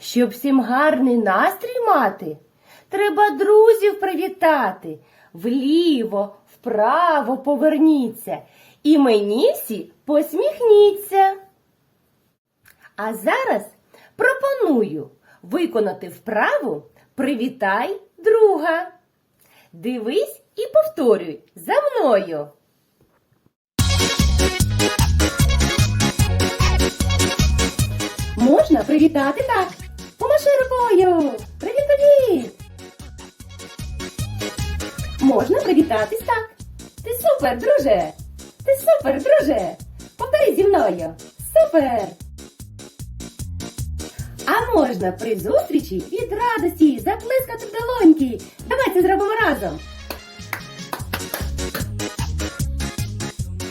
Щоб всім гарний настрій мати, треба друзів привітати. Вліво, вправо поверніться. І мені всі посміхніться. А зараз пропоную виконати вправу Привітай друга. Дивись і повторюй за мною. Можна привітати так. Помаши. Привіт, привіт. Можна привітатись так. Ти супер, друже. Ти супер, друже. Повтори зі мною. Супер. А можна при зустрічі від радості заплескати в долоньки. Давай це зробимо разом.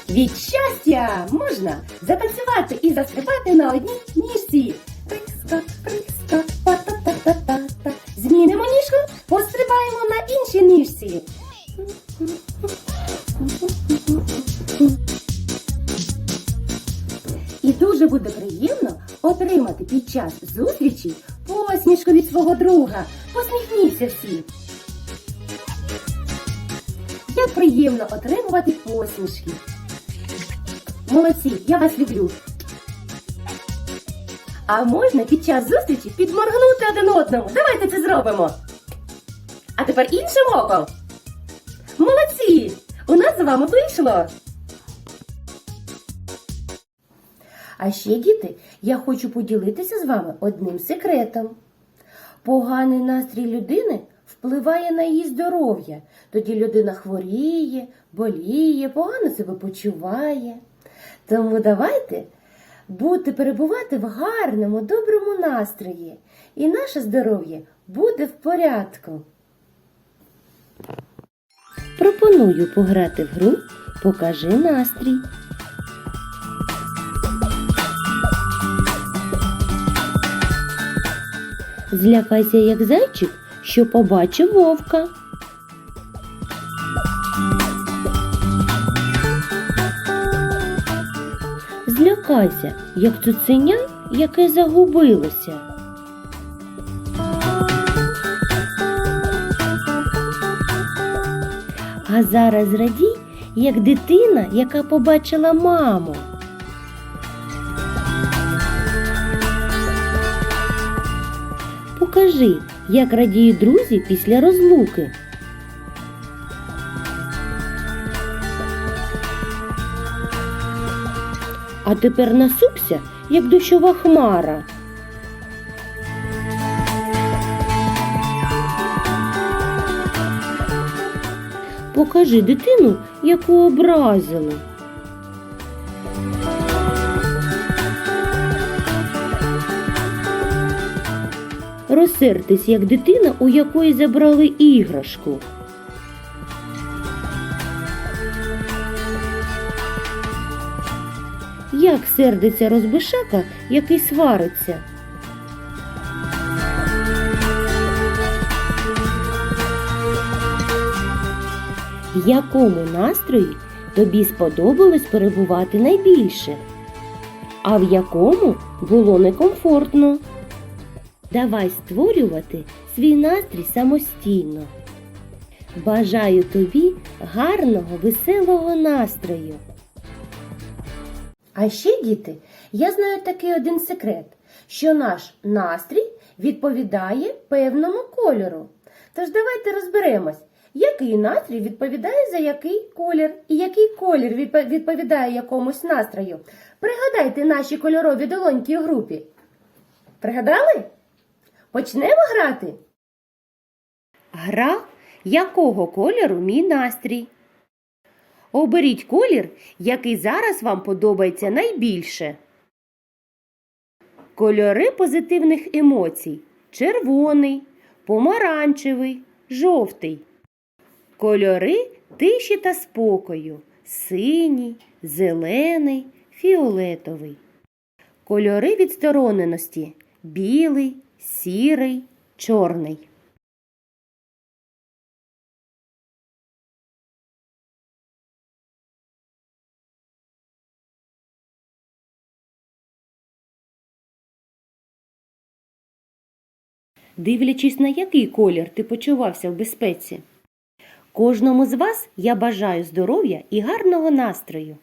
Від щастя можна затанцювати і застрибати на одній ніжці. Прискок, прискок, І дуже буде приємно отримати під час зустрічі посмішку від свого друга. Посміхніться всі. Як приємно отримувати посмішки. Молодці, я вас люблю. А можна під час зустрічі підморгнути один одному. Давайте це зробимо. А тепер іншим оком. Молодці! У нас з вами вийшло. А ще, діти, я хочу поділитися з вами одним секретом. Поганий настрій людини впливає на її здоров'я. Тоді людина хворіє, боліє, погано себе почуває. Тому давайте бути перебувати в гарному, доброму настрої, і наше здоров'я буде в порядку. Пропоную пограти в гру Покажи настрій. Злякайся, як зайчик, що побачив вовка. Злякайся, як цуценя, яке загубилося. А зараз радій, як дитина, яка побачила маму. Покажи, як радіють друзі після розлуки. А тепер насупся, як дощова хмара. Покажи дитину, яку образили. Розсердись, як дитина, у якої забрали іграшку. Як сердиться розбишака, який свариться. В якому настрої тобі сподобалось перебувати найбільше, а в якому було некомфортно? Давай створювати свій настрій самостійно. Бажаю тобі гарного, веселого настрою. А ще, діти, я знаю такий один секрет, що наш настрій відповідає певному кольору. Тож давайте розберемось, який настрій відповідає за який колір, і який колір відповідає якомусь настрою. Пригадайте наші кольорові долоньки у групі. Пригадали? Почнемо грати. Гра якого кольору мій настрій? Оберіть колір, який зараз вам подобається найбільше. Кольори позитивних емоцій: червоний, помаранчевий, жовтий. Кольори тиші та спокою: синій, зелений, фіолетовий. Кольори відстороненості: білий, сірий, чорний. дивлячись на який колір ти почувався в безпеці. Кожному з вас я бажаю здоров'я і гарного настрою.